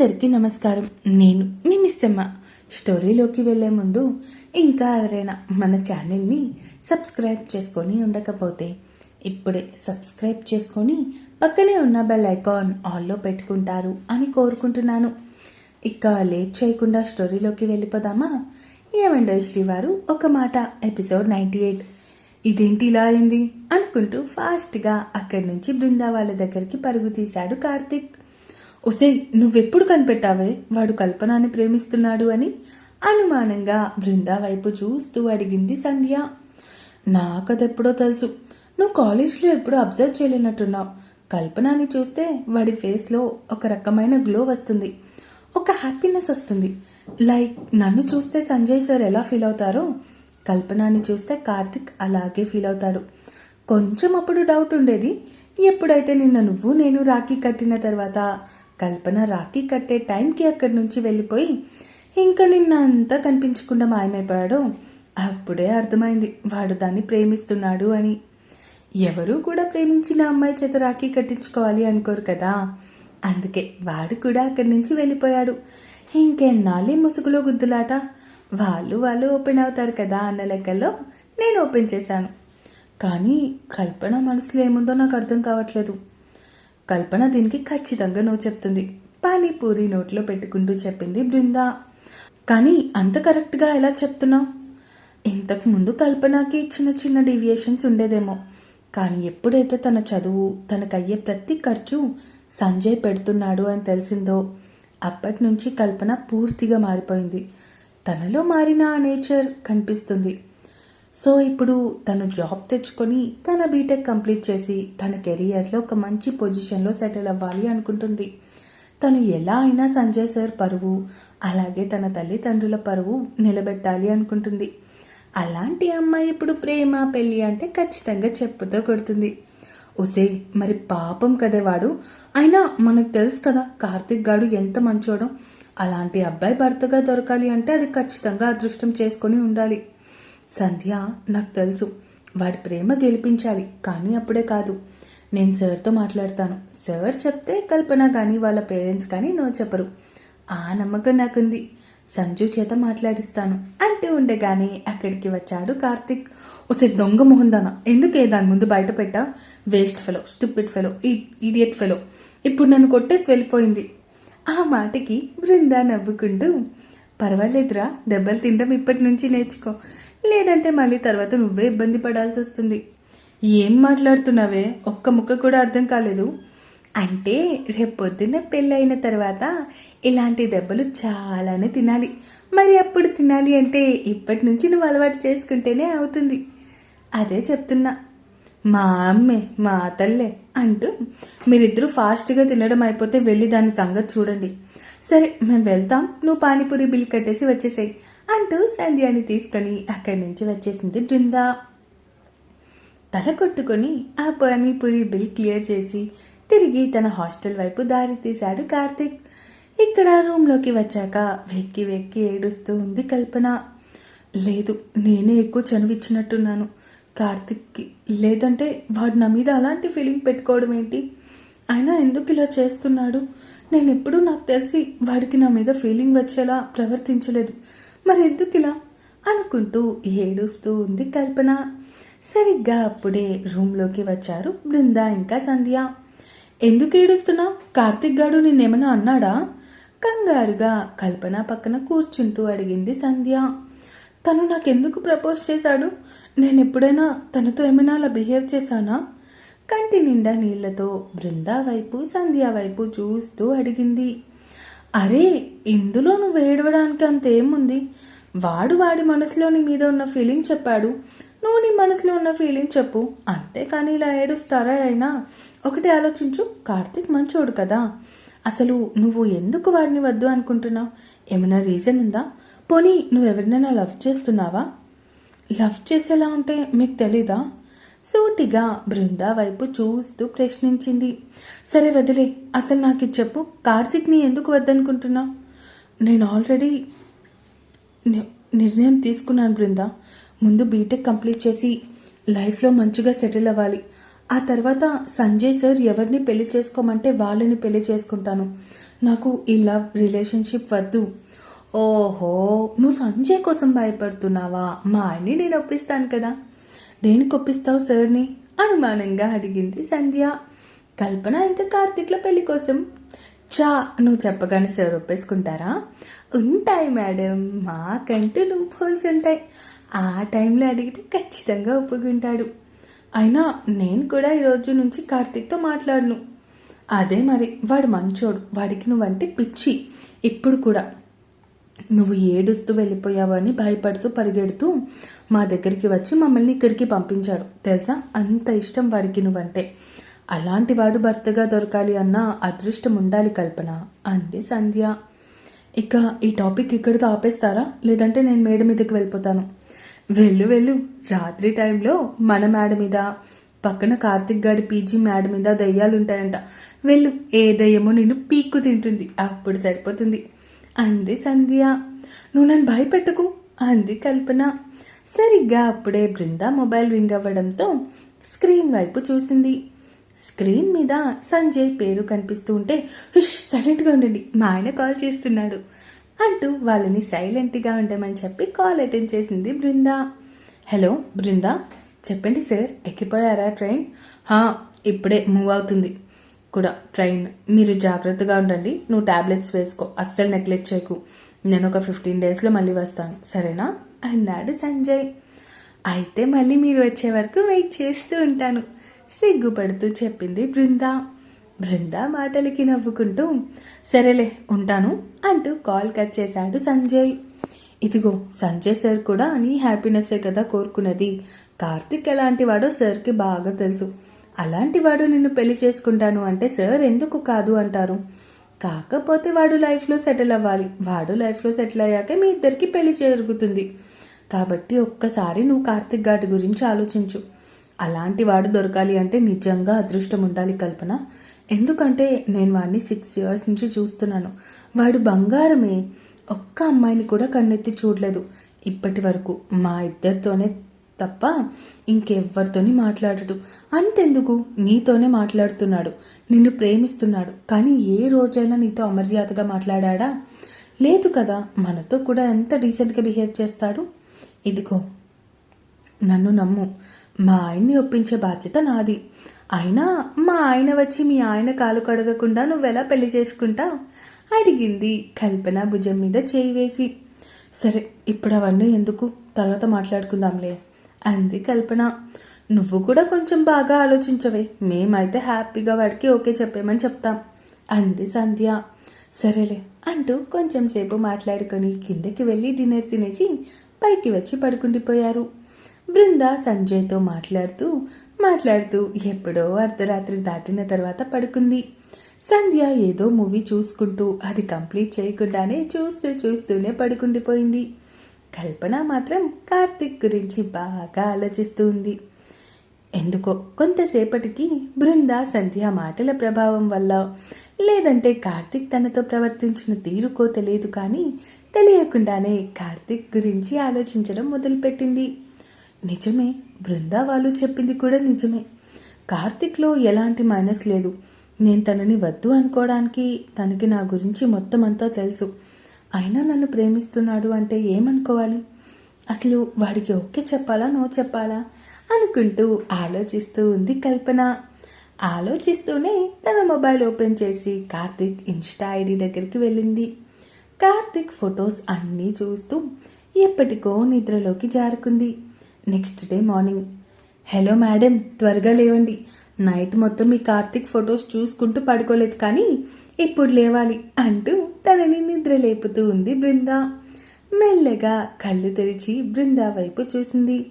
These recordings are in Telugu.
అందరికీ నమస్కారం. నేను మీ మిస్సమ్మ. స్టోరీలోకి వెళ్ళే ముందు ఇంకా ఎవరైనా మన ఛానల్ని సబ్స్క్రైబ్ చేసుకొని ఉండకపోతే ఇప్పుడే సబ్స్క్రైబ్ చేసుకొని పక్కనే ఉన్న బెల్ ఐకాన్ ఆల్లో పెట్టుకుంటారు అని కోరుకుంటున్నాను. ఇక లేట్ చేయకుండా స్టోరీలోకి వెళ్ళిపోదామా? ఏమండో శ్రీవారు ఒక మాట ఎపిసోడ్ నైంటీ ఎయిట్. ఇదేంటి ఇలా అయింది? అనుకుంటూ ఫాస్ట్గా అక్కడి నుంచి బృందా వాళ్ళ దగ్గరికి పరుగు తీశాడు కార్తిక్. ఒసే నువ్వెప్పుడు కనిపెట్టావే? వాడు కల్పనాన్ని ప్రేమిస్తున్నాడు అని అనుమానంగా బృందా వైపు చూస్తూ అడిగింది సంధ్య. నాకదెప్పుడో తెలుసు. నువ్వు కాలేజ్లో ఎప్పుడు అబ్జర్వ్ చేయలేనట్టున్నావు. కల్పనాన్ని చూస్తే వాడి ఫేస్లో ఒక రకమైన గ్లో వస్తుంది. ఒక హ్యాపీనెస్ వస్తుంది. లైక్ నన్ను చూస్తే సంజయ్ సార్ ఎలా ఫీల్ అవుతారో? కల్పనాన్ని చూస్తే కార్తిక్ అలాగే ఫీల్ అవుతాడు. కొంచెం అప్పుడు డౌట్ ఉండేది. ఎప్పుడైతే నిన్న నువ్వు నేను రాఖీ కట్టిన తర్వాత కల్పన రాఖీ కట్టే టైంకి అక్కడి నుంచి వెళ్ళిపోయి ఇంకా నిన్న అంతా కనిపించకుండా మాయమైపోయాడో అప్పుడే అర్థమైంది. వాడు దాన్ని ప్రేమిస్తున్నాడు అని. ఎవరూ కూడా ప్రేమించిన అమ్మాయి చేత రాఖీ కట్టించుకోవాలి అనుకోరు కదా. అందుకే వాడు కూడా అక్కడి నుంచి వెళ్ళిపోయాడు. ఇంకెన్నాళ్ళే ముసుగులో గుద్దులాట. వాళ్ళు వాళ్ళు ఓపెన్ అవుతారు కదా అన్న లెక్కల్లో నేను ఓపెన్ చేశాను. కానీ కల్పన మనసులో ఏముందో నాకు అర్థం కావట్లేదు. కల్పన దీనికి ఖచ్చితంగా నువ్వు చెప్తుంది. పానీపూరి నోట్లో పెట్టుకుంటూ చెప్పింది బృందా. కానీ అంత కరెక్ట్గా ఎలా చెప్తున్నావు? ఇంతకు ముందు కల్పనకి చిన్న చిన్న డీవియేషన్స్ ఉండేదేమో. కానీ ఎప్పుడైతే తన చదువు తనకయ్యే ప్రతి ఖర్చు సంజయ్ పెడుతున్నాడు అని తెలిసిందో అప్పటి నుంచి కల్పన పూర్తిగా మారిపోయింది. తనలో మారిన ఆ నేచర్ కనిపిస్తుంది. సో ఇప్పుడు తను జాబ్ తెచ్చుకొని తన బీటెక్ కంప్లీట్ చేసి తన కెరియర్లో ఒక మంచి పొజిషన్లో సెటిల్ అవ్వాలి అనుకుంటుంది. తను ఎలా అయినా సంజయ్ సార్ పరువు అలాగే తన తల్లిదండ్రుల పరువు నిలబెట్టాలి అనుకుంటుంది. అలాంటి అమ్మాయి ఇప్పుడు ప్రేమ పెళ్ళి అంటే ఖచ్చితంగా చెప్పుతో కొడుతుంది. ఒసే మరి పాపం కదేవాడు అయినా మనకు తెలుసు కదా కార్తిక్ గాడు ఎంత మంచోడో. అలాంటి అబ్బాయి భర్తగా దొరకాలి అంటే అది ఖచ్చితంగా అదృష్టం చేసుకొని ఉండాలి. సంధ్య నాకు తెలుసు. వాడి ప్రేమ గెలిపించాలి కానీ అప్పుడే కాదు. నేను సార్తో మాట్లాడతాను. సార్ చెప్తే కల్పన కానీ వాళ్ళ పేరెంట్స్ కానీ నో చెప్పరు. ఆ నమ్మకం నాకుంది. సంజు చేత మాట్లాడిస్తాను. అంటూ ఉండగానే అక్కడికి వచ్చాడు కార్తిక్. ఒసే దొంగ మొహందాన. ఎందుకే దాని ముందు బయట పెట్టా? Waste fellow stupid fellow idiot fellow. ఇప్పుడు నన్ను కొట్టేసి వెళ్ళిపోయింది. ఆ మాటకి బృందా నవ్వుకుంటూ పర్వాలేదురా దెబ్బలు తినడం ఇప్పటి నుంచి నేర్చుకో. లేదంటే మళ్ళీ తర్వాత నువ్వే ఇబ్బంది పడాల్సి వస్తుంది. ఏం మాట్లాడుతున్నావే? ఒక్క ముక్క కూడా అర్థం కాలేదు. అంటే రేపొద్దున పెళ్ళైన తర్వాత ఇలాంటి దెబ్బలు చాలానే తినాలి. మరి అప్పుడు తినాలి అంటే ఇప్పటి నుంచి నువ్వు అలవాటు చేసుకుంటేనే అవుతుంది. అదే చెప్తున్నా. మా అమ్మే మా తల్లే అంటూ మీరిద్దరూ ఫాస్ట్గా తినడం అయిపోతే వెళ్ళి దాని సంగతి చూడండి. సరే మేము వెళ్తాం. నువ్వు పానీపూరి బిల్ కట్టేసి వచ్చేసాయి. అంటూ సంధ్యాని తీసుకొని అక్కడి నుంచి వచ్చేసింది బృంద. తల కొట్టుకొని ఆ పానీపూరి బిల్ క్లియర్ చేసి తిరిగి తన హాస్టల్ వైపు దారి తీశాడు కార్తిక్. ఇక్కడ రూమ్లోకి వచ్చాక వెక్కి వెక్కి ఏడుస్తూ ఉంది కల్పన. లేదు నేనే ఎక్కువ చనువిచ్చినట్టున్నాను. కార్తిక్కి లేదంటే వాడు నా మీద అలాంటి ఫీలింగ్ పెట్టుకోవడం ఏంటి? అయినా ఎందుకు ఇలా చేస్తున్నాడు? నేను ఎప్పుడూ నాకు తెలిసి వాడికి నా మీద ఫీలింగ్ వచ్చేలా ప్రవర్తించలేదు. మరెందుకు ఇలా అనుకుంటూ ఏడుస్తూ ఉంది కల్పన. సరిగ్గా అప్పుడే రూమ్లోకి వచ్చారు బృంద ఇంకా సంధ్య. ఎందుకు ఏడుస్తున్నావు? కార్తిక్ గాడు నిన్నేమైనా అన్నాడా? కంగారుగా కల్పన పక్కన కూర్చుంటూ అడిగింది సంధ్య. తను నాకెందుకు ప్రపోజ్ చేశాడు? నేను ఎప్పుడైనా తనతో ఏమైనా అలా బిహేవ్ చేశానా? కంటి నిండా నీళ్ళతో బృందా వైపు సంధ్య వైపు చూస్తూ అడిగింది. అరే ఇందులో నువ్వు ఏడవడానికి అంతేముంది? వాడు వాడి మనసులోని మీద ఉన్న ఫీలింగ్ చెప్పాడు. నువ్వు నీ మనసులో ఉన్న ఫీలింగ్ చెప్పు. అంతేకాని ఇలా ఏడుస్తారా అయినా? ఒకటి ఆలోచించు కార్తిక్ మంచోడు కదా. అసలు నువ్వు ఎందుకు వాడిని వద్దు అనుకుంటున్నావు? ఏమైనా రీజన్ ఉందా? పోనీ నువ్వు ఎవరినైనా లవ్ చేస్తున్నావా? లవ్ చేసేలా ఉంటే మీకు తెలీదా? సూటిగా బృందా వైపు చూస్తూ ప్రశ్నించింది. సరే వదిలే అసలు నాకు ఇది చెప్పు. కార్తిక్ని ఎందుకు వద్దనుకుంటున్నావు? నేను ఆల్రెడీ ని- నిర్ణయం తీసుకున్నాను బృందా. ముందు బీటెక్ కంప్లీట్ చేసి లైఫ్లో మంచిగా సెటిల్ అవ్వాలి. ఆ తర్వాత సంజయ్ సార్ ఎవరిని పెళ్ళి చేసుకోమంటే వాళ్ళని పెళ్ళి చేసుకుంటాను. నాకు ఈ లవ్ రిలేషన్షిప్ వద్దు. ఓహో నువ్వు సంజయ్ కోసం భయపడుతున్నావా? మా ఆయన్ని నేను ఒప్పిస్తాను కదా. దేనికి ఒప్పిస్తావు సార్ని అనుమానంగా అడిగింది సంధ్య. కల్పన ఇంకా కార్తీక్ల పెళ్ళి కోసం. చా నువ్వు చెప్పగానే సార్ ఒప్పేసుకుంటారా? ఉంటాయి మేడం మాకంటూ లూప్ హోల్స్ ఉంటాయి. ఆ టైంలో అడిగితే ఖచ్చితంగా ఒప్పుకుంటాడు. అయినా నేను కూడా ఈ రోజు నుంచి కార్తీక్తో మాట్లాడను. అదే మరి వాడు మంచోడు. వాడికి నువ్వంటే పిచ్చి. ఇప్పుడు కూడా నువ్వు ఏడుస్తూ వెళ్ళిపోయావని భయపడుతూ పరిగెడుతూ మా దగ్గరికి వచ్చి మమ్మల్ని ఇక్కడికి పంపించాడు. తెలుసా? అంత ఇష్టం వాడికి నువ్వంటే. అలాంటి వాడు భర్తగా దొరకాలి అన్న అదృష్టం ఉండాలి కల్పన అంది సంధ్య. ఇక ఈ టాపిక్ ఇక్కడితో ఆపేస్తారా? లేదంటే నేను మేడ మీదకి వెళ్ళిపోతాను. వెళ్ళు వెళ్ళు. రాత్రి టైంలో మన మేడ మీద పక్కన కార్తిక్ గాడి పీజీ మేడ మీద దయ్యాలుంటాయంట. వెళ్ళు ఏ దయ్యమో నిన్ను పీక్కు తింటుంది. అప్పుడు సరిపోతుంది. అంది సంధ్య. నువ్వు నన్ను భయపెట్టకు అంది కల్పన. సరిగ్గా అప్పుడే బృంద మొబైల్ రింగ్ అవ్వడంతో స్క్రీన్ వైపు చూసింది. స్క్రీన్ మీద సంజయ్ పేరు కనిపిస్తూ ఉంటే హుష్ సైలెంట్గా ఉండండి మా ఆయన కాల్ చేస్తున్నాడు అంటూ వాళ్ళని సైలెంట్గా ఉండమని చెప్పి కాల్ అటెండ్ చేసింది బృంద. హలో బృంద చెప్పండి సార్ ఎక్కిపోయారా ట్రైన్? హా ఇప్పుడే మూవ్ అవుతుంది. కూడా ట్రైన్ మీరు జాగ్రత్తగా ఉండండి. నువ్వు టాబ్లెట్స్ వేసుకో. అస్సలు నెగ్లెక్ట్ చేయకు. నేను ఒక ఫిఫ్టీన్ డేస్లో మళ్ళీ వస్తాను. సరేనా? అన్నాడు సంజయ్. అయితే మళ్ళీ మీరు వచ్చే వరకు వెయిట్ చేస్తూ ఉంటాను. సిగ్గుపడుతూ చెప్పింది బృంద. బృంద మాటలకి నవ్వుకుంటూ సరేలే ఉంటాను అంటూ కాల్ కట్ చేశాడు సంజయ్. ఇదిగో సంజయ్ సార్ కూడా నీ హ్యాపీనెస్సే కదా కోరుకున్నది. కార్తిక్ ఎలాంటి వాడో సార్కి బాగా తెలుసు. అలాంటి వాడు నిన్ను పెళ్ళి చేసుకుంటాను అంటే సార్ ఎందుకు కాదు అంటారు. కాకపోతే వాడు లైఫ్లో సెటిల్ అవ్వాలి. వాడు లైఫ్లో సెటిల్ అయ్యాక మీ ఇద్దరికి పెళ్ళి జరుగుతుంది. కాబట్టి ఒక్కసారి నువ్వు కార్తిక్ గాడి గురించి ఆలోచించు. అలాంటి వాడు దొరకాలి అంటే నిజంగా అదృష్టం ఉండాలి కల్పన. ఎందుకంటే నేను వాడిని సిక్స్ ఇయర్స్ నుంచి చూస్తున్నాను. వాడు బంగారమే. ఒక్క అమ్మాయిని కూడా కన్నెత్తి చూడలేదు. ఇప్పటి వరకు మా ఇద్దరితోనే తప్ప ఇంకెవ్వరితోని మాట్లాడడు. అంతెందుకు? నీతోనే మాట్లాడుతున్నాడు. నిన్ను ప్రేమిస్తున్నాడు. కానీ ఏ రోజైనా నీతో అమర్యాదగా మాట్లాడా లేదు కదా. మనతో కూడా ఎంత డీసెంట్గా బిహేవ్ చేస్తాడు? ఇదిగో నన్ను నమ్ము. మా ఆయన్ని ఒప్పించే బాధ్యత నాది. అయినా మా ఆయన వచ్చి మీ ఆయన కాలు కడగకుండా నువ్వెలా పెళ్ళి చేసుకుంటా? అడిగింది కల్పన భుజం మీద చేయి వేసి. సరే ఇప్పుడు అవన్నీ ఎందుకు? తర్వాత మాట్లాడుకుందాంలే. అంది కల్పన. నువ్వు కూడా కొంచెం బాగా ఆలోచించవే. మేమైతే హ్యాపీగా వాడికి ఓకే చెప్పేమని చెప్తాం అంది సంధ్య. సరేలే అంటూ కొంచెం సేపు మాట్లాడుకొని కిందకి వెళ్ళి డిన్నర్ తినేసి పైకి వచ్చి పడుకుండిపోయారు. బృంద సంజయ్తో మాట్లాడుతూ మాట్లాడుతూ ఎప్పుడో అర్ధరాత్రి దాటిన తర్వాత పడుకుంది. సంధ్య ఏదో మూవీ చూసుకుంటూ అది కంప్లీట్ చేయకుండానే చూస్తూ చూస్తూనే పడుకుండిపోయింది. కల్పన మాత్రం కార్తిక్ గురించి బాగా ఆలోచిస్తూ ఉంది ఎందుకో కొంతసేపటికి బృంద సంధ్య మాటల ప్రభావం వల్ల లేదంటే కార్తిక్ తనతో ప్రవర్తించిన తీరుకో తెలియదు కానీ తెలియకుండానే కార్తిక్ గురించి ఆలోచించడం మొదలుపెట్టింది. నిజమే బృంద వాళ్ళు చెప్పింది కూడా నిజమే. కార్తిక్లో ఎలాంటి మైనస్ లేదు. నేను తనని వద్దు అనుకోవడానికి తనకి నా గురించి మొత్తం అంతా తెలుసు. అయినా నన్ను ప్రేమిస్తున్నాడు అంటే ఏమనుకోవాలి? అసలు వాడికి ఓకే చెప్పాలా? నో చెప్పాలా? అనుకుంటూ ఆలోచిస్తూ ఉంది కల్పన. ఆలోచిస్తూనే తన మొబైల్ ఓపెన్ చేసి కార్తిక్ ఇన్స్టా ఐడి దగ్గరికి వెళ్ళింది. కార్తిక్ ఫొటోస్ అన్నీ చూస్తూ ఎప్పటికో నిద్రలోకి జారుకుంది. Next day morning. Hello madam త్వరగా లేవండి. నైట్ మొత్తం మీ కార్తిక్ ఫొటోస్ చూసుకుంటూ పడుకోలేదు కానీ ఇప్పుడు లేవాలి అంటూ తనని నిద్ర లేపుతూ ఉంది బృంద. మెల్లగా కళ్ళు తెరిచి బృంద వైపు చూసింది.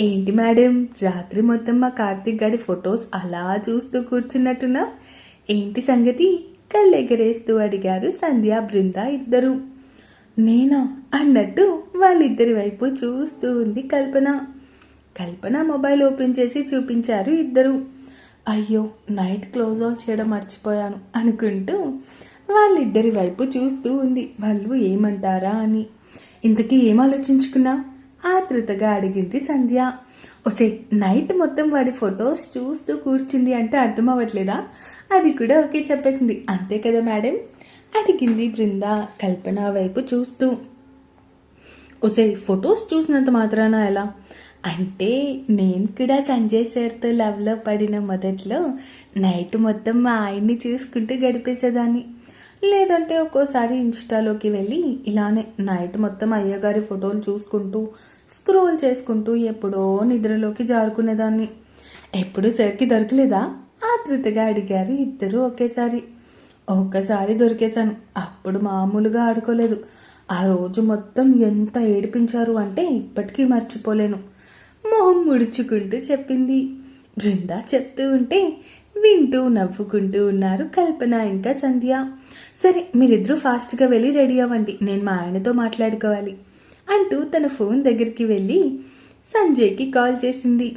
ఏంటి మేడం రాత్రి మొత్తం మా కార్తిక్ గారి ఫొటోస్ అలా చూస్తూ కూర్చున్నట్టున్నా ఏంటి సంగతి? కళ్ళెగరేస్తూ అడిగారు సంధ్య బృంద ఇద్దరు. నేనా? అన్నట్టు వాళ్ళిద్దరి వైపు చూస్తూ ఉంది కల్పన. కల్పన మొబైల్ ఓపెన్ చేసి చూపించారు ఇద్దరు. అయ్యో నైట్ క్లోజ్ ఆఫ్ చేయడం మర్చిపోయాను అనుకుంటూ వాళ్ళిద్దరి వైపు చూస్తూ ఉంది. వాళ్ళు ఏమంటారా అని. ఇంతకీ ఏం ఆలోచించుకున్నా? ఆతృతగా అడిగింది సంధ్య. ఒసే నైట్ మొత్తం వాడి ఫొటోస్ చూస్తూ కూర్చుంది అంటే అర్థం అవ్వట్లేదా అది కూడా ఓకే చెప్పేసింది. అంతే కదా మేడం? అడిగింది బృంద కల్పన వైపు చూస్తూ. ఒసే ఫొటోస్ చూసినంత మాత్రాన ఎలా? అంటే నేను కూడా సంజయ్ సార్తో లవ్లో పడిన మొదట్లో నైట్ మొత్తం మా ఆయన్ని చూసుకుంటూ గడిపేసేదాన్ని. లేదంటే ఒక్కోసారి ఇన్స్టాలోకి వెళ్ళి ఇలానే నైట్ మొత్తం అయ్యగారి ఫోటోలు చూసుకుంటూ స్క్రోల్ చేసుకుంటూ ఎప్పుడో నిద్రలోకి జారుకునేదాన్ని. ఎప్పుడు సార్కి దొరకలేదా? ఆతృతగా అడిగారు ఇద్దరు ఒకేసారి. ఒక్కసారి దొరికేశాను. అప్పుడు మామూలుగా ఆడుకోలేదు. ఆ రోజు మొత్తం ఎంత ఏడిపించారు అంటే ఇప్పటికీ మర్చిపోలేను. మొహం ముడుచుకుంటూ చెప్పింది. బృంద చెప్తూ ఉంటే వింటూ నవ్వుకుంటూ ఉన్నారు కల్పన ఇంకా సంధ్య. సరే మీరిద్దరూ ఫాస్ట్గా వెళ్ళి రెడీ అవ్వండి. నేను మా ఆయనతో మాట్లాడుకోవాలి అంటూ తన ఫోన్ దగ్గరికి వెళ్ళి సంజయ్కి కాల్ చేసింది.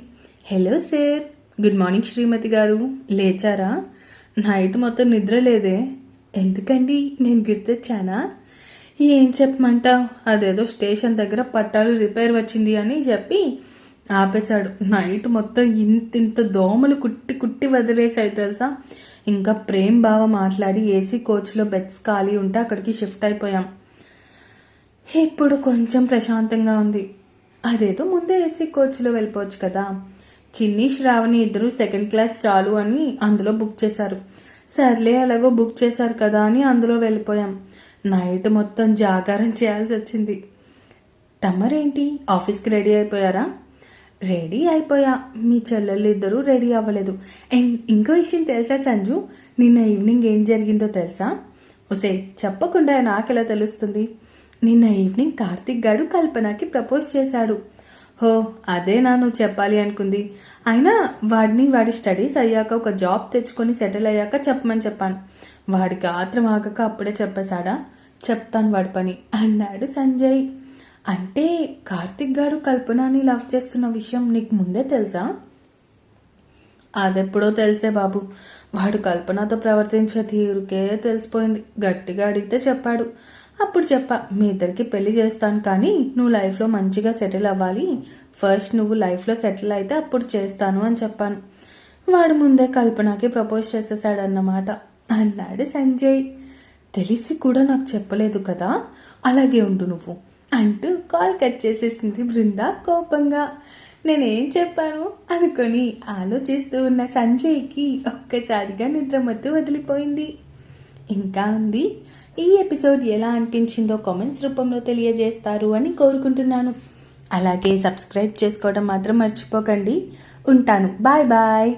హలో సార్ గుడ్ మార్నింగ్ శ్రీమతి గారు. లేచారా? నైట్ మొత్తం నిద్ర లేదే. ఎందుకండి? నేను గుర్తొచ్చానా? ఏం చెప్పమంటావు? అదేదో స్టేషన్ దగ్గర పట్టాలు రిపేర్ వచ్చింది అని చెప్పి ఆపేశాడు. నైట్ మొత్తం ఇంత ఇంత దోమలు కుట్టి కుట్టి వదిలేసాయి తెలుసా? ఇంకా ప్రేమ్ బావ మాట్లాడి ఏసీ కోచ్లో బెడ్స్ ఖాళీ ఉంటే అక్కడికి షిఫ్ట్ అయిపోయాం. ఇప్పుడు కొంచెం ప్రశాంతంగా ఉంది. అదేదో ముందే ఏసీ కోచ్లో వెళ్ళిపోవచ్చు కదా. చిన్ని శ్రావణి ఇద్దరు సెకండ్ క్లాస్ చాలు అని అందులో బుక్ చేశారు. సర్లే అలాగో బుక్ చేశారు కదా అని అందులో వెళ్ళిపోయాం. నైట్ మొత్తం జాగారం చేయాల్సి వచ్చింది. తమరేంటి? ఆఫీస్కి రెడీ అయిపోయారా? రెడీ అయిపోయా. మీ చెల్లెళ్ళు ఇద్దరూ రెడీ అవ్వలేదు. అండ్ ఇంకో విషయం తెలుసా సంజు? నిన్న ఈవినింగ్ ఏం జరిగిందో తెలుసా? ఒసే చెప్పకుండా నాకెలా తెలుస్తుంది? నిన్న ఈవినింగ్ కార్తిక్ గారు కల్పనకి ప్రపోజ్ చేశాడు. హో అదే నా నువ్వు చెప్పాలి అనుకుంది. అయినా వాడిని వాడి స్టడీస్ అయ్యాక ఒక జాబ్ తెచ్చుకొని సెటిల్ అయ్యాక చెప్పమని చెప్పాను. వాడికి ఆత్రం ఆగక అప్పుడే చెప్పేశాడా? చెప్తాను వాడి పని అన్నాడు సంజయ్. అంటే కార్తిక్ గాడు కల్పనని లవ్ చేస్తున్న విషయం నీకు ముందే తెలుసా? అదెప్పుడో తెలిసే బాబు. వాడు కల్పనతో ప్రవర్తించే తీరుకే తెలిసిపోయింది. గట్టిగా అడిగితే చెప్పాడు. అప్పుడు చెప్పా మీ ఇద్దరికి పెళ్ళి చేస్తాను కానీ నువ్వు లైఫ్లో మంచిగా సెటిల్ అవ్వాలి. ఫస్ట్ నువ్వు లైఫ్లో సెటిల్ అయితే అప్పుడు చేస్తాను అని చెప్పాను. వాడు ముందే కల్పనకి ప్రపోజ్ చేసేసాడన్నమాట. అన్నాడు సంజయ్. తెలిసి కూడా నాకు చెప్పలేదు కదా? అలాగే ఉండు నువ్వు. అంటూ కాల్ కట్ చేసేసింది బృంద కోపంగా. నేనేం చెప్పాను? అనుకొని ఆలోచిస్తూ ఉన్న సంజయ్కి ఒక్కసారిగా నిద్రమత్తు వదిలిపోయింది. ఇంకా ఉంది? ఈ ఎపిసోడ్ ఎలా అనిపించిందో కామెంట్స్ రూపంలో తెలియజేస్తారు అని కోరుకుంటున్నాను. అలాగే సబ్స్క్రైబ్ చేసుకోవడం మాత్రం మర్చిపోకండి. ఉంటాను. Bye bye.